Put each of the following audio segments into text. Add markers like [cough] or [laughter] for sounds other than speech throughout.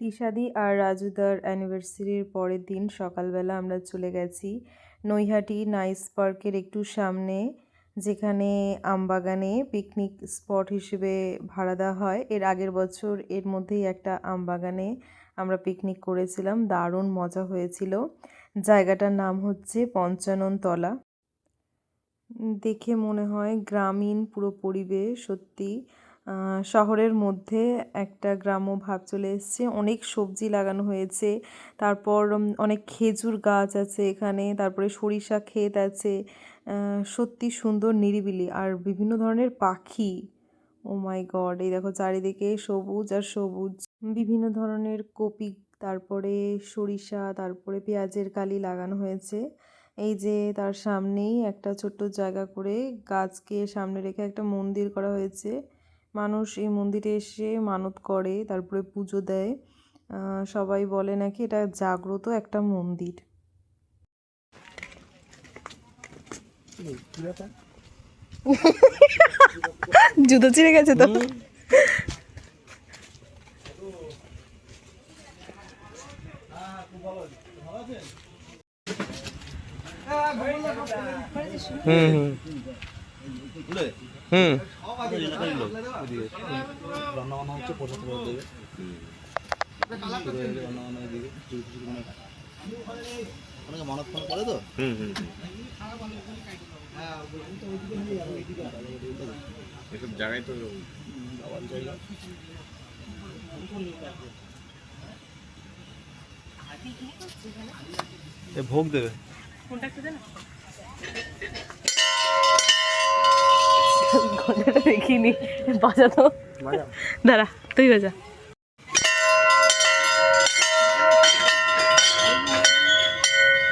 তিশাদি আর রাজুদার অ্যানিভার্সারির পরের দিন সকালবেলা আমরা চলে গেছি নৈহাটি নাইস পার্কের একটু সামনে, যেখানে আমবাগানে পিকনিক স্পট হিসেবে ভাড়া দেওয়া হয়। এর আগের বছর এর মধ্যেই একটা আমবাগানে আমরা পিকনিক করেছিলাম, দারুণ মজা হয়েছিল। জায়গাটার নাম হচ্ছে পঞ্চাননতলা। দেখে মনে হয় গ্রামীণ পুরো পরিবেশ, সত্যি শহরের মধ্যে একটা গ্রাম্য ভাব চলে এসছে। অনেক সবজি লাগানো হয়েছে। তারপর অনেক খেজুর গাছ আছে এখানে। তারপরে সরিষা ক্ষেত আছে। সত্যি সুন্দর নিরিবিলি। আর বিভিন্ন ধরনের পাখি। Oh my god! এই দেখো চারিদিকে সবুজ আর সবুজ। বিভিন্ন ধরনের কপি, তারপরে সরিষা, তারপরে পেঁয়াজের কালি লাগানো হয়েছে। এই যে তার সামনেই একটা ছোট্ট জায়গা করে গাছকে সামনে রেখে একটা মন্দির করা হয়েছে। মানুষ এই মন্দিরে এসে মানত করে, তারপরে পুজো দেয়। সবাই বলে নাকি এটা জাগ্রত একটা মন্দির। জুতো ছিঁড়ে গেছে তো? হুম হুম। হুম। রান্না হচ্ছে প্রসাদ দেবে অনেকে মানত ফানত করে তো হুম হুম। এসব জায়গায় তো ভোগ দেবে। গলাটা দেখিনি বাজা তো। দাঁড়া তুই বাজা।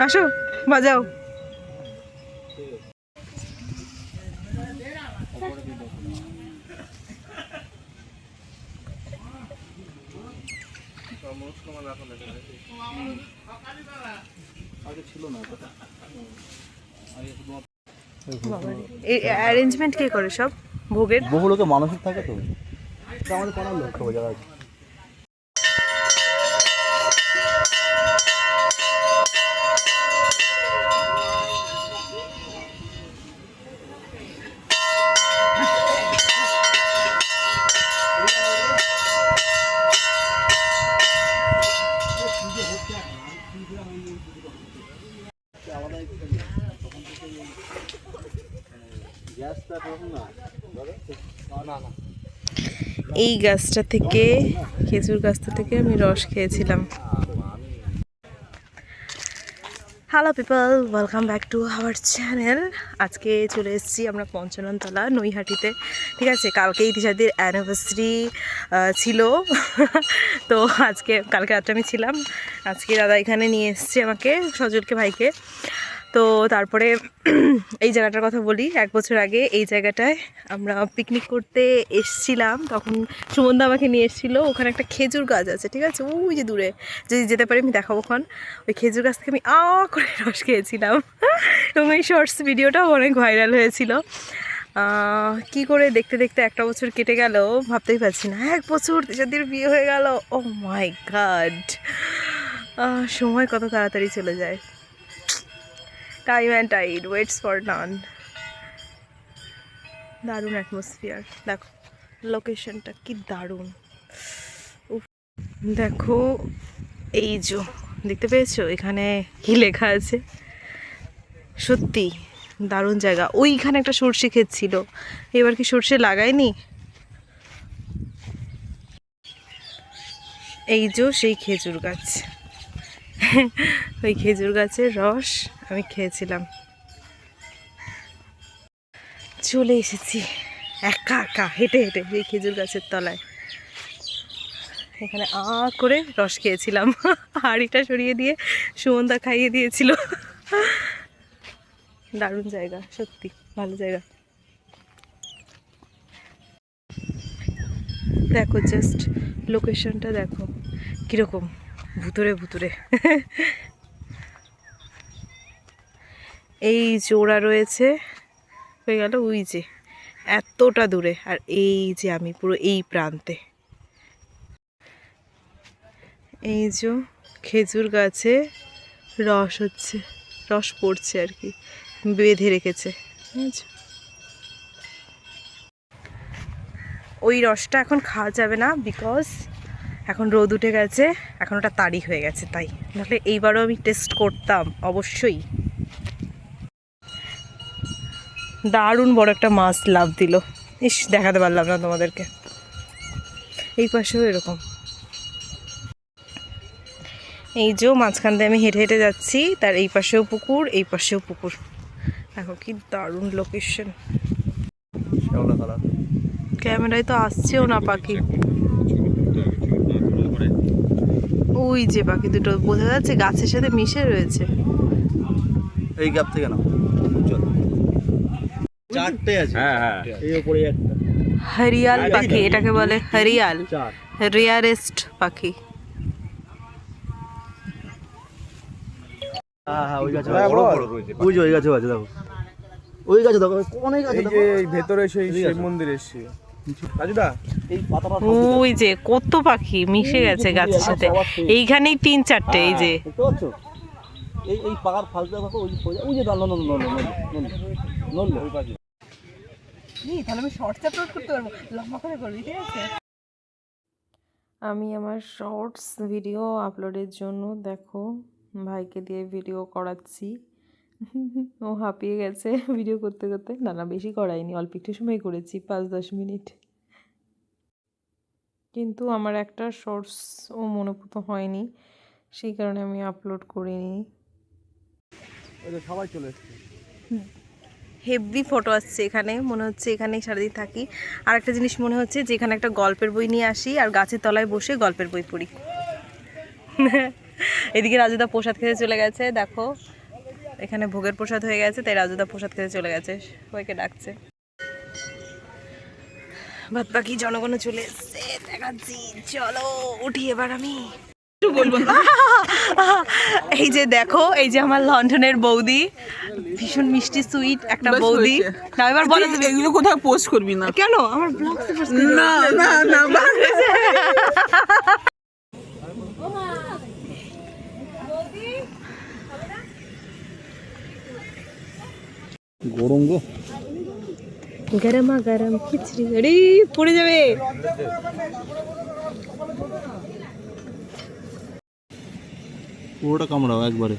আসো বাজাও। ছিল না অ্যারেঞ্জমেন্ট কে করে সব? ভোগের? বহু লোকে মানসিক থাকে তো আমাদের পাড়ার লোক সবাই, যারা আছে। এই গাছটা থেকে, খেজুর গাছটা থেকে আমি রস খেয়েছিলাম। Hello people welcome back to our channel আজকে চলে এসেছি আমরা পঞ্চাননতলা, নৈহাটিতে। ঠিক আছে, কালকে ইতিসাদির অ্যানিভার্সারি ছিল। তো আজকে, কালকে রাত্রে আমি ছিলাম। আজকে দাদা এখানে নিয়ে এসেছে আমাকে, সজলকে ভাইকে। তো তারপরে এই জায়গাটার কথা বলি, এক বছর আগে এই জায়গাটায় আমরা পিকনিক করতে এসছিলাম। তখন সুমনদা আমাকে নিয়ে এসেছিল, ওখানে একটা খেজুর গাছ আছে, ঠিক আছে? ওই যে দূরে যদি যেতে পারি আমি দেখাবো ওখান ওই খেজুর গাছ থেকে আমি আ করে রস খেয়েছিলাম। এবং এই শর্টস ভিডিওটাও অনেক ভাইরাল হয়েছিল। কি করে দেখতে দেখতে একটা বছর কেটে গেল, ভাবতেই পারছি না। এক বছর যাদের বিয়ে হয়ে গেল ও মাই গাড সময় কত তাড়াতাড়ি চলে যায়। Time and tide waits for none দারুণ অ্যাটমসফিয়ার দেখো লোকেশনটা কি দারুণ। দেখো, এই যে, দেখতে পেয়েছ? এখানে কি লেখা আছে? সত্যি, দারুণ জায়গা। ওইখানে একটা সর্ষে ক্ষেত ছিল। এবার কি সর্ষে লাগায়নি? এই যে, সেই খেজুর গাছ। ওই খেজুর গাছের রস আমি খেয়েছিলাম। চলে এসেছি একা একা হেঁটে হেঁটে এই খেজুর গাছের তলায়। এখানে আ করে রস খেয়েছিলাম। হাঁড়িটা সরিয়ে দিয়ে সুমনদা খাইয়ে দিয়েছিল। দারুণ জায়গা, সত্যি ভালো জায়গা। দেখো জাস্ট লোকেশনটা দেখো, কীরকম? ভুতুরে ভুতুরে। এই জোড়া রয়েছে, হয়ে গেল ওই যে, এতটা দূরে, আর এই যে আমি পুরো এই প্রান্তে। এই যে খেজুর গাছে রস হচ্ছে, রস পড়ছে আর কি, বেঁধে রেখেছে ওই রসটা এখন খাওয়া যাবে না বিকজ এখন রোদ উঠে গেছে এখন ওটা তাড়ি হয়ে গেছে তাই। নাহলে এইবারও আমি টেস্ট করতাম অবশ্যই। দারুণ বড় একটা মাছ লাভ দিল। ইস দেখাতে পারলাম না তোমাদেরকে। এই পাশেও এরকম। এই যে মাঝখান দিয়ে আমি হেঁটে হেঁটে যাচ্ছি তার এই পাশেও পুকুর এই পাশেও পুকুর। দেখো কি দারুণ লোকেশন ক্যামেরায় তো আসছেও না পাখি। ওই যে পাখি দুটো বোঝা যাচ্ছে গাছের সাথে মিশে রয়েছে। এই গ্যাপ থেকে না চল। চারটে আছে। হ্যাঁ হ্যাঁ। এই উপরে একটা। হরিয়াল পাখি এটাকে বলে হরিয়াল। চার। রেয়ারেস্ট পাখি। হ্যাঁ হ্যাঁ ওই গাছে বড় বড় ওই যে ওই গাছে আছে দেখো। ওই গাছে দেখো অনেক এই ভেতরে সেই শিব মন্দির এসছে। ওই যে কত পাখি মিশে গেছে গাছের সাথে। এইখানেই তিন চারটে এই যে। এই এই পাকার ফালতু দেখো ওই ওই যে নল নল নল নল নল তাহলে আমি শর্টস আপলোড করতে পারব। লম্বা করে করবি ঠিক আছে? আমি আমার শর্টস ভিডিও আপলোডের জন্য দেখো ভাইকে দিয়ে ভিডিও করাচ্ছি। ও হাঁপিয়ে গেছে [laughs] ভিডিও করতে করতে। না না বেশি করাইনি অল্প একটু সময় করেছি পাঁচ দশ মিনিট। কিন্তু আমার একটা শর্টস ও মনোভূত হয়নি সেই কারণে আমি আপলোড করিনি। সবাই চলে এসছে। হেভি ফটো আসছে এখানে মনে হচ্ছে এখানেই সারাদিন থাকি। আর একটা জিনিস মনে হচ্ছে যে এখানে একটা গল্পের বই নিয়ে আসি আর গাছের তলায় বসে গল্পের বই পড়ি। [laughs] এদিকে রাজুদা প্রসাদ খেতে চলে গেছে দেখো। এখানে ভোগের প্রসাদ হয়ে গেছে তাই রাজুদা প্রসাদ খেতে চলে গেছে। সবাইকে ডাকছে। বাদ বাকি জনগণ চলে এসছে দেখাচ্ছি। চলো উঠি এবার আমি। বলব [laughs] এই যে দেখো এই যে আমার লন্ডনের বৌদি। ভীষণ মিষ্টি সুইট একটা বৌদি। না এবার বলো তুমি। এগুলো কোথাও পোস্ট করবি না? কেন? আমার ব্লগ না না না। [laughs] গরম গো। গরমা গরম খিচড়ি। আরে পড়ে যাবে। পুরোটা কামড়াও একবারে।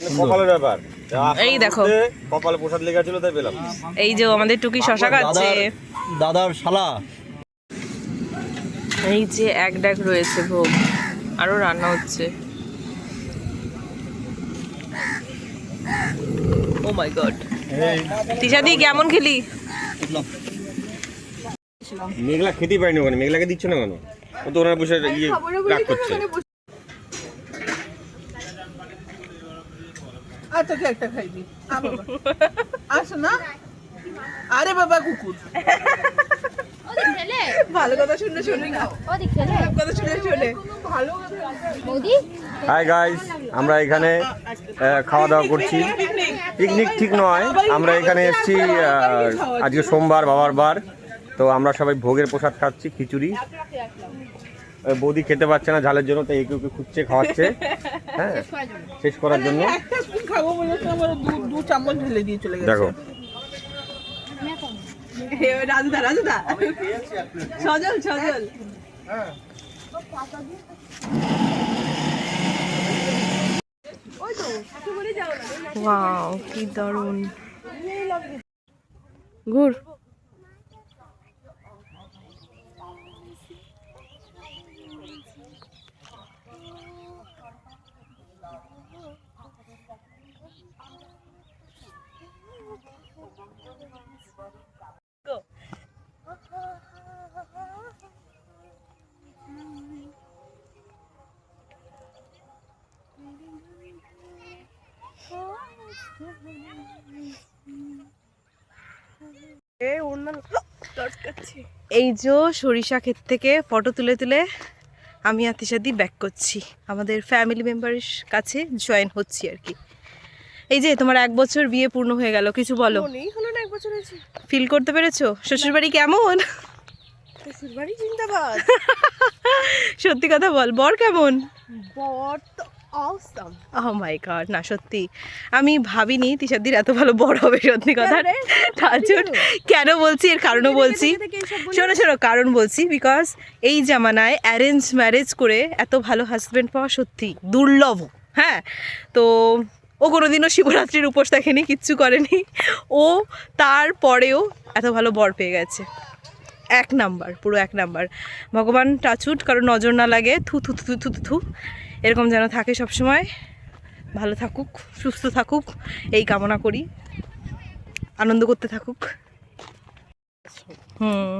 কপালের ব্যাপার। এই দেখো। কপালে প্রসাদ লেখা ছিল তাই পেলাম। এই যে আমাদের টুকি শশা খাচ্ছে। দাদার শালা। এই যে এক ডাক রয়েছে ভোগ। আরও রান্না হচ্ছে। ও মাই গড তিশাদি কেমন খেলি? মেঘলা খেতেই পারিনি ওখানে। মেঘলাকে দিচ্ছ না কেন? ও তো ওনার বসে ইয়ে রাগ করছে। তোকে একটা খাইবি আসো না। আরে বাবা কুকুর। ভালো কথা শুনি না। খারাপ কথা শুনে। ভালো বৌদি? হাই গাইস আমরা এখানে খাওয়া দাওয়া করছি। পিকনিক ঠিক নয়। আমরা এখানে এসেছি আজকে সোমবার বাবার বার। তো আমরা সবাই ভোগের প্রসাদ খাচ্ছি খিচুড়ি। বৌদি খেতে পারছে না ঝালের জন্য তাই একে ওকে খুঁজছে খাওয়াচ্ছে। হ্যাঁ শেষ করার জন্য। দেখো। রাজুদা রাজুদা। সজল সজল। ওয়াও কি দারুণ। ঘুর। এই যে সরিষা ক্ষেত থেকে ফটো তুলে তুলে আমি আর তিশাদি ব্যাক করছি। আমাদের ফ্যামিলি মেম্বারের কাছে জয়েন হচ্ছি আর কি। এই যে তোমার এক বছর বিয়ে পূর্ণ হয়ে গেল কিছু বলো? ফিল করতে পেরেছ? শ্বশুরবাড়ি কেমন? [laughs] সত্যি কথা বল বর কেমন? বর তো অসম ও মাই গড না সত্যি। আমি ভাবিনি তিশাদির এত ভালো বড় হবে সত্যি কথা। তাজুর কেন বলছি? এর কারণও বলছি। শোনো শোনো কারণ বলছি বিকজ এই জামানায় অ্যারেঞ্জ ম্যারেজ করে এত ভালো হাজব্যান্ড পাওয়া সত্যি দুর্লভ। হ্যাঁ তো ও কোনোদিনও শিবরাত্রির উপোস দেখেনি কিচ্ছু করেনি। ও তারপরেও এত ভালো বর পেয়ে গেছে। এক নাম্বার পুরো এক নাম্বার ভগবান টাচুট কারও নজর না লাগে থু থু থু থু থু থু। এরকম যেন থাকে সবসময়। ভালো থাকুক সুস্থ থাকুক এই কামনা করি। আনন্দ করতে থাকুক। হুম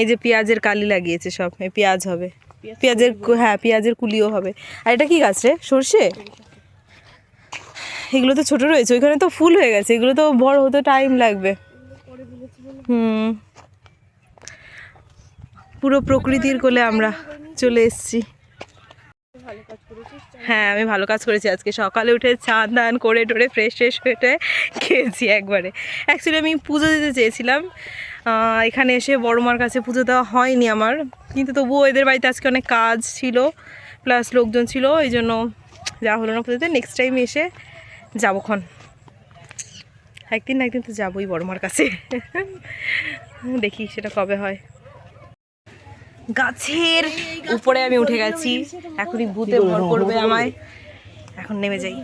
এই যে পেঁয়াজের কালি লাগিয়েছে সব এই পেঁয়াজ হবে। পেঁয়াজের হ্যাঁ পেঁয়াজের কুলিও হবে। আর এটা কি গাছ রে? সর্ষে? এগুলো তো ছোট রয়েছে ওইখানে তো ফুল হয়ে গেছে এগুলো তো বড় হতে টাইম লাগবে। হুম। পুরো প্রকৃতির কোলে আমরা চলে এসেছি। হ্যাঁ আমি ভালো কাজ করেছি আজকে। সকালে উঠে চান দান করে টোরে ফ্রেশ ফ্রেশ হয়ে খেয়েছি একবারে। অ্যাকচুয়ালি আমি পুজো দিতে চেয়েছিলাম। এখানে এসে বড় মার কাছে পুজো দেওয়া হয়নি আমার। কিন্তু তবুও এদের বাড়িতে আজকে অনেক কাজ ছিল প্লাস লোকজন ছিল, এই জন্য যা হলো না পুজোতে। নেক্সট টাইম এসে যাবোক্ষণ একদিন একদিন তো যাবোই বড় মার কাছে। দেখি সেটা কবে হয়। গাছের উপরে আমি উঠে গেছি। এখনই ভূতে ভর করবে আমায়। এখন নেমে যাই।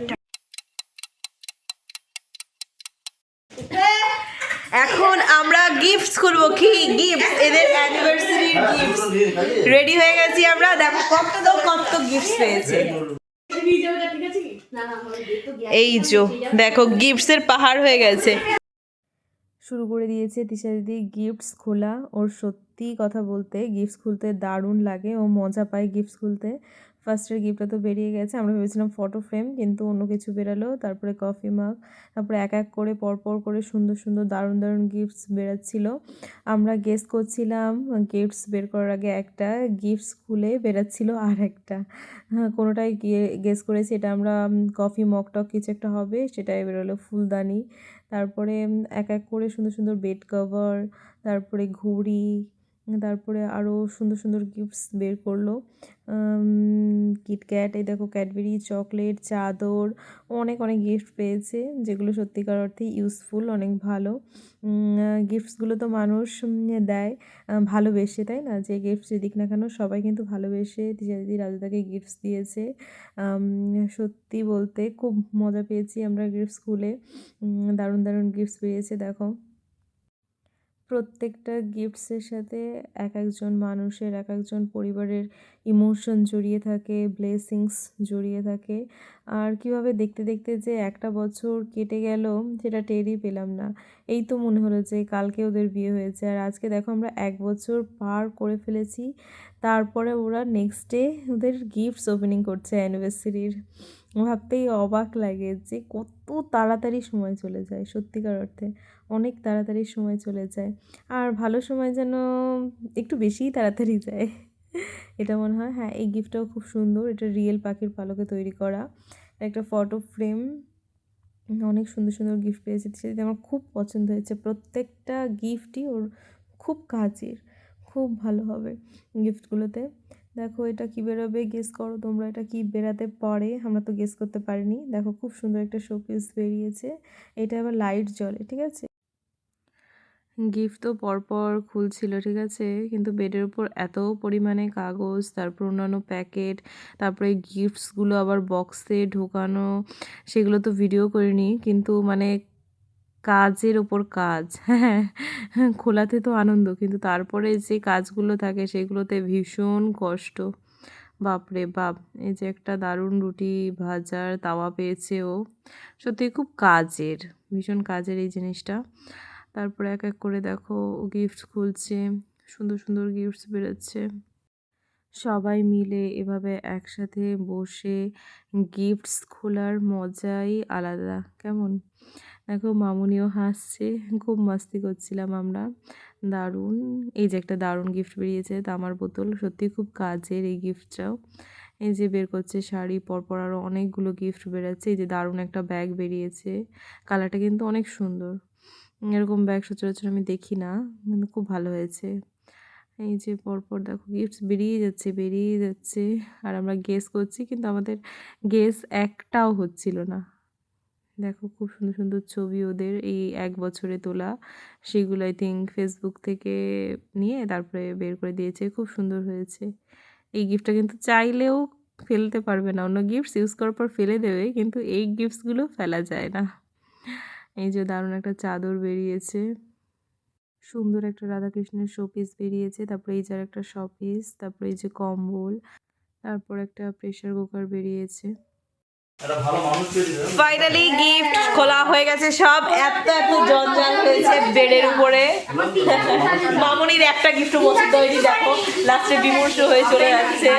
এখন আমরা গিফটস করব। কি গিফট এদের অ্যানিভার্সারির গিফটস রেডি হয়ে গেছি আমরা। দেখো কত তো কত গিফটস পেয়েছে। এই যো দেখো গিফটসের পাহাড় হয়ে গেছে। শুরু করে দিয়েছে। তিশা দিদি গিফটস খোলা। ওর সত্যি কথা বলতে গিফটস খুলতে দারুণ লাগে। ও মজা পায় গিফটস খুলতে। ফার্স্টের গিফটটা তো বেরিয়ে গেছে। আমরা ভেবেছিলাম ফটো ফ্রেম কিন্তু অন্য কিছু বেরালো। তারপরে কফি মাগ তারপরে এক এক করে পরপর করে সুন্দর সুন্দর, দারুণ দারুণ গিফটস বেরাচ্ছিল। আমরা গেস করছিলাম গিফটস বের করার আগে একটা গিফটস খুলে বেরাচ্ছিল আর একটা। হ্যাঁ কোনোটাই গেস করেছি এটা আমরা কফি মগ টক কিছু একটা হবে, সেটাই বেরোলো ফুলদানি। তারপরে এক এক করে সুন্দর সুন্দর বেড কভার তারপরে ঘড়ি তারপরে আরও সুন্দর সুন্দর গিফটস বের করল। কিটক্যাট এই দেখো ক্যাডবেরি চকলেট চাদর, অনেক অনেক গিফট পেয়েছে, যেগুলো সত্যিকার অর্থে ইউজফুল অনেক ভালো। গিফটসগুলো তো মানুষ দেয় ভালোবেসে, তাই না? যে গিফটস দিক না কেন, সবাই কিন্তু ভালোবেসে দিদি দিদি রাজুদাকে গিফটস দিয়েছে। সত্যি বলতে খুব মজা পেয়েছি আমরা গিফটস খুলে। দারুণ দারুণ গিফটস পেয়েছে, দেখো। প্রত্যেকটা গিফটসের সাথে এক একজন মানুষের, এক একজন পরিবারের ইমোশন জড়িয়ে থাকে ব্লেসিংস জড়িয়ে থাকে। আর কীভাবে দেখতে দেখতে যে একটা বছর কেটে গেল, সেটা টেরই পেলাম না। এই তো মনে হলো যে কালকে ওদের বিয়ে হয়েছে। আর আজকে দেখো আমরা এক বছর পার করে ফেলেছি। তারপরে ওরা নেক্সট ডে ওদের গিফটস ওপেনিং করছে অ্যানিভার্সারির ভাবতেই অবাক লাগে যে কত তাড়াতাড়ি সময় চলে যায় সত্যিকার অর্থে। অনেক তাড়াতাড়ি সময় চলে যায়। আর ভালো সময় যেন একটু বেশিই তাড়াতাড়ি যায়। এটা মনে হয়। হ্যাঁ এই গিফটটাও খুব সুন্দর। এটা রিয়েল পাখির পালকে তৈরি করা। একটা ফটো ফ্রেম। অনেক সুন্দর সুন্দর গিফট পেয়েছি। সেটা আমার খুব পছন্দ হয়েছে। প্রত্যেকটা গিফটই ওর খুব কাজের। খুব ভালো হবে গিফটগুলোতে। দেখো এটা কি বেরোবে? গেস করো তোমরা এটা কি বেরাতে পারে? আমরা তো গেস করতে পারিনি। দেখো খুব সুন্দর একটা শোপিস বেরিয়েছে। এটা আবার লাইট জ্বলে, ঠিক আছে? গিফট তো পরপর খুলছিল, ঠিক আছে? কিন্তু বেডের উপর এত পরিমাণে কাগজ, তারপর অন্যান্য প্যাকেট তারপরে গিফটসগুলো আবার বক্সে ঢোকানো, সেগুলো তো ভিডিও করিনি। কিন্তু মানে কাজের ওপর কাজ। হ্যাঁ খোলাতে তো আনন্দ, কিন্তু তারপরে যে কাজগুলো থাকে সেগুলোতে ভীষণ কষ্ট। বাপরে বাপ, এই যে একটা দারুণ রুটি ভাজার তাওয়া পেয়েছে ও। সত্যি খুব কাজের, ভীষণ কাজের এই জিনিসটা। তারপরে এক এক করে দেখো গিফটস খুলছে, সুন্দর সুন্দর গিফটস বেরোচ্ছে। সবাই মিলে এভাবে একসাথে বসে গিফটস খোলার মজাই আলাদা, কেমন? দেখো মামুনিও হাসছে, খুব মাস্তি করছিলাম আমরা। দারুণ, এই যে একটা দারুণ গিফট বেরিয়েছে তামার বোতল। সত্যি খুব কাজের এই গিফটটাও এই যে বের করছে শাড়ি, পরপর আরও অনেকগুলো গিফট বেরোচ্ছে। এই যে দারুণ একটা ব্যাগ বেরিয়েছে। কালারটা কিন্তু অনেক সুন্দর। এরকম ব্যাগ সচরাচর আমি দেখি না, কিন্তু খুব ভালো হয়েছে। এই যে পরপর দেখো গিফটস বেরিয়ে যাচ্ছে বেরিয়ে যাচ্ছে। আর আমরা গেস করছি, কিন্তু আমাদের গেস একটাও হচ্ছিল না। দেখো খুব সুন্দর সুন্দর ছবি ওদের এই এক বছরে তোলা। সেগুলো আই থিঙ্ক ফেসবুক থেকে নিয়ে তারপরে বের করে দিয়েছে, খুব সুন্দর হয়েছে। এই গিফটটা কিন্তু চাইলেও ফেলতে পারবে না, অন্য গিফটস ইউজ করার পর ফেলে দেবে, কিন্তু এই গিফটসগুলো ফেলা যায় না। এই যে দারুণ একটা চাদর বেরিয়েছে। সুন্দর একটা রাধাকৃষ্ণের শোপিস বেরিয়েছে, তারপরে এই যার একটা শপিস তারপরে এই যে কম্বল, তারপর একটা প্রেসার কুকার বেরিয়েছে। ফাইনালি গিফট খোলা হয়ে গেছে সব। এত এত জঞ্জাল হয়েছে বেডের উপরে। মামনির একটা গিফট পছন্দ হয়নি দেখো। লাস্টে বিমর্ষ হয়ে চলে যাচ্ছে।